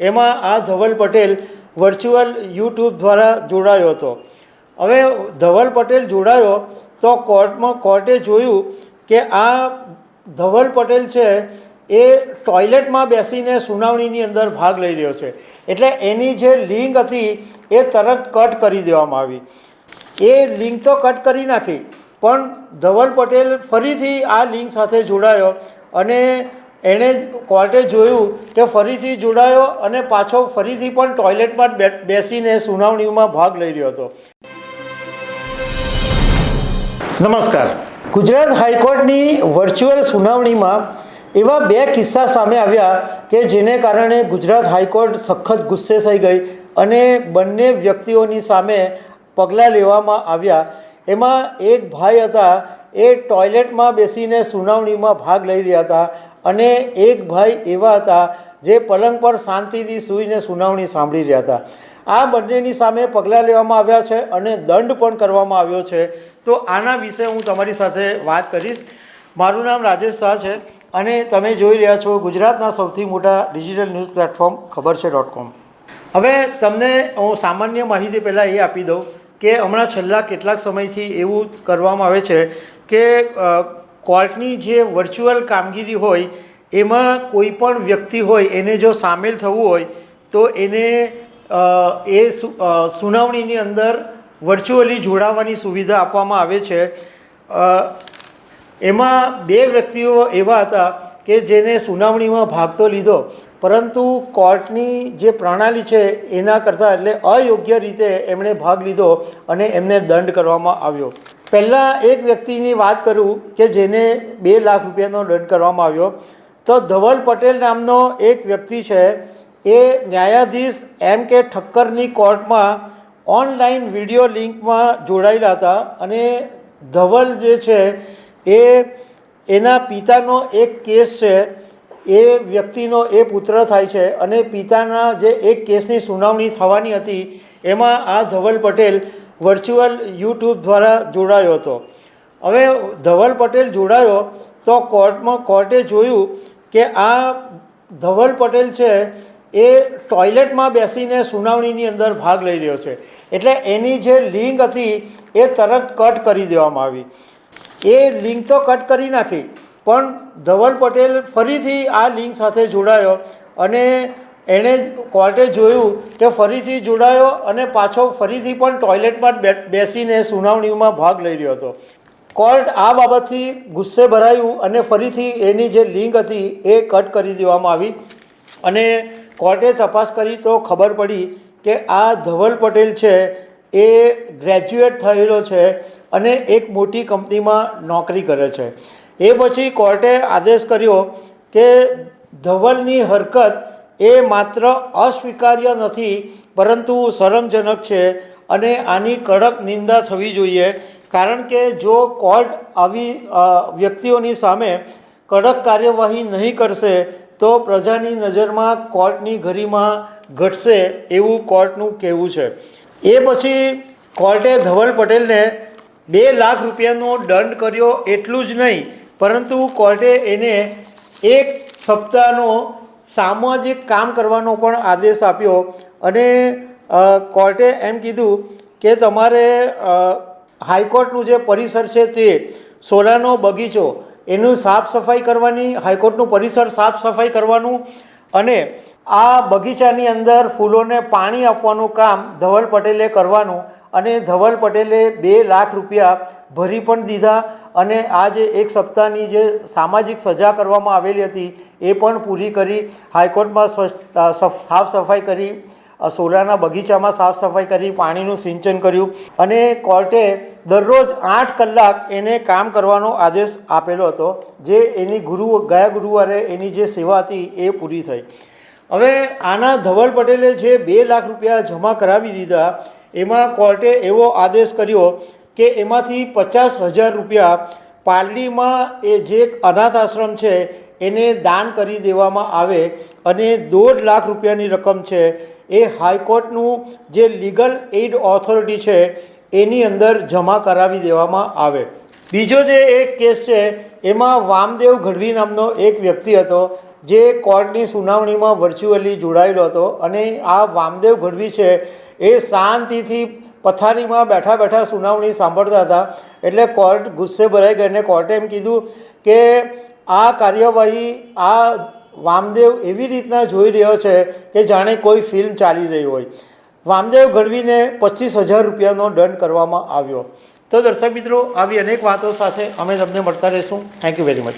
એમાં આ Dhaval Patel virtual YouTube દ્વારા જોડાયો હતો. હવે ધવલ પટેલ જોડાયો તો કોર્ટમાં કોર્ટે જોયું કે આ ધવલ પટેલ છે એ ટોયલેટમાં બેસીને સુનાવણીની અંદર ભાગ લઈ રહ્યો છે. એટલે એની જે લિંક હતી એ તરત કટ કરી દેવામાં આવી. એ લિંક તો કટ કરી નાખી, પણ ધવલ પટેલ ફરીથી આ લિંક સાથે જોડાયો અને એણે કોર્ટે જોયું કે ફરીથી જોડાયો અને પાછો ફરીથી પણ ટોયલેટમાં જ બેસીને સુનાવણીમાં ભાગ લઈ રહ્યો હતો. નમસ્કાર. ગુજરાત હાઈકોર્ટની વર્ચ્યુઅલ સુનાવણીમાં એવા બે કિસ્સા સામે આવ્યા કે જેને કારણે ગુજરાત હાઈકોર્ટ સખત ગુસ્સે થઈ ગઈ અને બંને વ્યક્તિઓની સામે પગલાં લેવામાં આવ્યા. એમાં એક ભાઈ હતા એ ટોયલેટમાં બેસીને સુનાવણીમાં ભાગ લઈ રહ્યા હતા. અને એક ભાઈ એવા હતા જે પલંગ પર શાંતિથી સૂઈને સુનાવણી સાંભળી રહ્યા હતા. આ બંનેની સામે પગલાં લેવામાં આવ્યા છે અને દંડ પણ કરવામાં આવ્યો છે. તો આના વિશે હું તમારી સાથે વાત કરીશ. મારું નામ રાજેશ શાહ છે અને તમે જોઈ રહ્યા છો ગુજરાતના સૌથી મોટા ડિજિટલ ન્યૂઝ પ્લેટફોર્મ ખબર છે ડોટ કોમ. હવે તમને હું સામાન્ય માહિતી પહેલાં એ આપી દઉં કે હમણાં છેલ્લા કેટલાક સમયથી એવું કરવામાં આવે છે કે કોર્ટની જે વર્ચ્યુઅલ કામગીરી હોય, એમાં કોઈ પણ વ્યક્તિ હોય, એને જો સામેલ થવું હોય, તો એને એ સુનાવણીની અંદર વર્ચ્યુઅલી જોડાવાની સુવિધા આપવામાં આવે છે. એમાં બે વ્યક્તિઓ એવા હતા કે જેને સુનાવણીમાં ભાગ તો લીધો, પરંતુ કોર્ટની જે પ્રણાલી છે એના કરતાં એટલે અયોગ્ય રીતે એમણે ભાગ લીધો અને એમને દંડ કરવામાં આવ્યો. પહેલાં એક વ્યક્તિની વાત કરું કે જેને બે લાખ રૂપિયાનો દંડ કરવામાં આવ્યો, તો ધવલ પટેલ નામનો એક વ્યક્તિ છે, એ ન્યાયાધીશ એમ કે ઠક્કરની કોર્ટમાં ઓનલાઈન વીડિયો લિંકમાં જોડાયેલા હતા અને ધવલ જે છે, એ એના પિતાનો એક કેસ છે, એ વ્યક્તિનો એ પુત્ર થાય છે અને પિતાના જે એક કેસની સુનાવણી થવાની હતી, એમાં આ ધવલ પટેલ વર્ચ્યુઅલ યુટ્યુબ દ્વારા જોડાયો હતો. હવે ધવલ પટેલ જોડાયો તો કોર્ટમાં કોર્ટે જોયું કે આ ધવલ પટેલ છે એ ટોયલેટમાં બેસીને સુનાવણીની અંદર ભાગ લઈ રહ્યો છે. એટલે એની જે લિંક હતી એ તરત કટ કરી દેવામાં આવી. એ લિંક તો કટ કરી નાખી, પણ ધવલ પટેલ ફરીથી આ લિંક સાથે જોડાયો અને એણે કોર્ટે જોયું કે ફરીથી જોડાયો અને પાછો ફરીથી પણ ટોયલેટમાં જ બેસીને સુનાવણીમાં ભાગ લઈ રહ્યો હતો. કોર્ટ આ બાબતથી ગુસ્સે ભરાયું અને ફરીથી એની જે લિંક હતી એ કટ કરી દેવામાં આવી અને કોર્ટે તપાસ કરી તો ખબર પડી કે આ ધવલ પટેલ છે, એ ગ્રેજ્યુએટ થયેલો છે અને એક મોટી કંપનીમાં નોકરી કરે છે. એ પછી કોર્ટે આદેશ કર્યો કે ધવલની હરકત એ માત્ર અસ્વીકાર્ય નથી, પરંતુ શરમજનક છે અને આની કડક નિંદા થવી જોઈએ. કારણ કે જો કોર્ટ આવી વ્યક્તિઓની સામે કડક કાર્યવાહી નહીં કરશે, તો પ્રજાની નજરમાં કોર્ટની ગરિમા ઘટશે એવું કોર્ટનું કહેવું છે. એ પછી કોર્ટે ધવલ પટેલને બે લાખ રૂપિયાનો દંડ કર્યો એટલું જ નહીં, પરંતુ કોર્ટે એને એક સપ્તાહનો સામાજિક કામ કરવાનો પણ આદેશ આપ્યો અને કોર્ટે એમ કીધું કે તમારે હાઈકોર્ટનું જે પરિસર છે તે સોલાનો બગીચો, એનું સાફ સફાઈ કરવાની, હાઈકોર્ટનું પરિસર સાફ સફાઈ કરવાનું અને આ બગીચાની અંદર ફૂલોને પાણી આપવાનું કામ ધવલ પટેલે કરવાનું અને ધવલ પટેલે બે લાખ રૂપિયા ભરી પણ દીધા અને આ જે એક સપ્તાહની જે સામાજિક સજા કરવામાં આવેલી હતી, એ પણ પૂરી કરી, હાઈકોર્ટમાં સાફ સફાઈ કરી સોલાના બગીચામાં સાફ સફાઈ કરી, પાણીનું સિંચન કર્યું અને કોર્ટે દરરોજ આઠ કલાક એને કામ કરવાનો આદેશ આપેલો હતો, જે એની ગુરુ, ગયા ગુરુવારે એની જે સેવા હતી એ પૂરી થઈ. હવે આના ધવલ પટેલે જે બે લાખ રૂપિયા જમા કરાવી દીધા એમાં કોર્ટે એવો આદેશ કર્યો કે એમાંથી પચાસ હજાર રૂપિયા પાલડીમાં એ જે અનાથ આશ્રમ છે, એને દાન કરી દેવામાં આવે અને દોઢ લાખ રૂપિયાની રકમ છે. એ હાઈકોર્ટનું જે લીગલ એઇડ ઓથોરિટી છે, એની અંદર જમા કરાવી દેવામાં આવે. બીજો જે એક કેસ છે, એમાં વામદેવ ગઢવી નામનો એક વ્યક્તિ હતો, જે કોર્ટની સુનાવણીમાં વર્ચ્યુઅલી જોડાયેલો હતો અને આ વામદેવ ગઢવી છે એ શાંતિથી પથારીમાં બેઠા બેઠા સુનાવણી સાંભળતા હતા. એટલે કોર્ટ ગુસ્સે ભરાઈ ગઈ અને કોર્ટે એમ કીધું કે આ કાર્યવાહી આ વામદેવ એવી રીતના જોઈ રહ્યો છે કે જાણે કોઈ ફિલ્મ ચાલી રહી હોય. વામદેવ ગઢવીને પચીસ હજાર રૂપિયાનો દંડ કરવામાં આવ્યો. તો દર્શક મિત્રો, આવી અનેક વાતો સાથે અમે તમને મળતા રહીશું. Thank you very much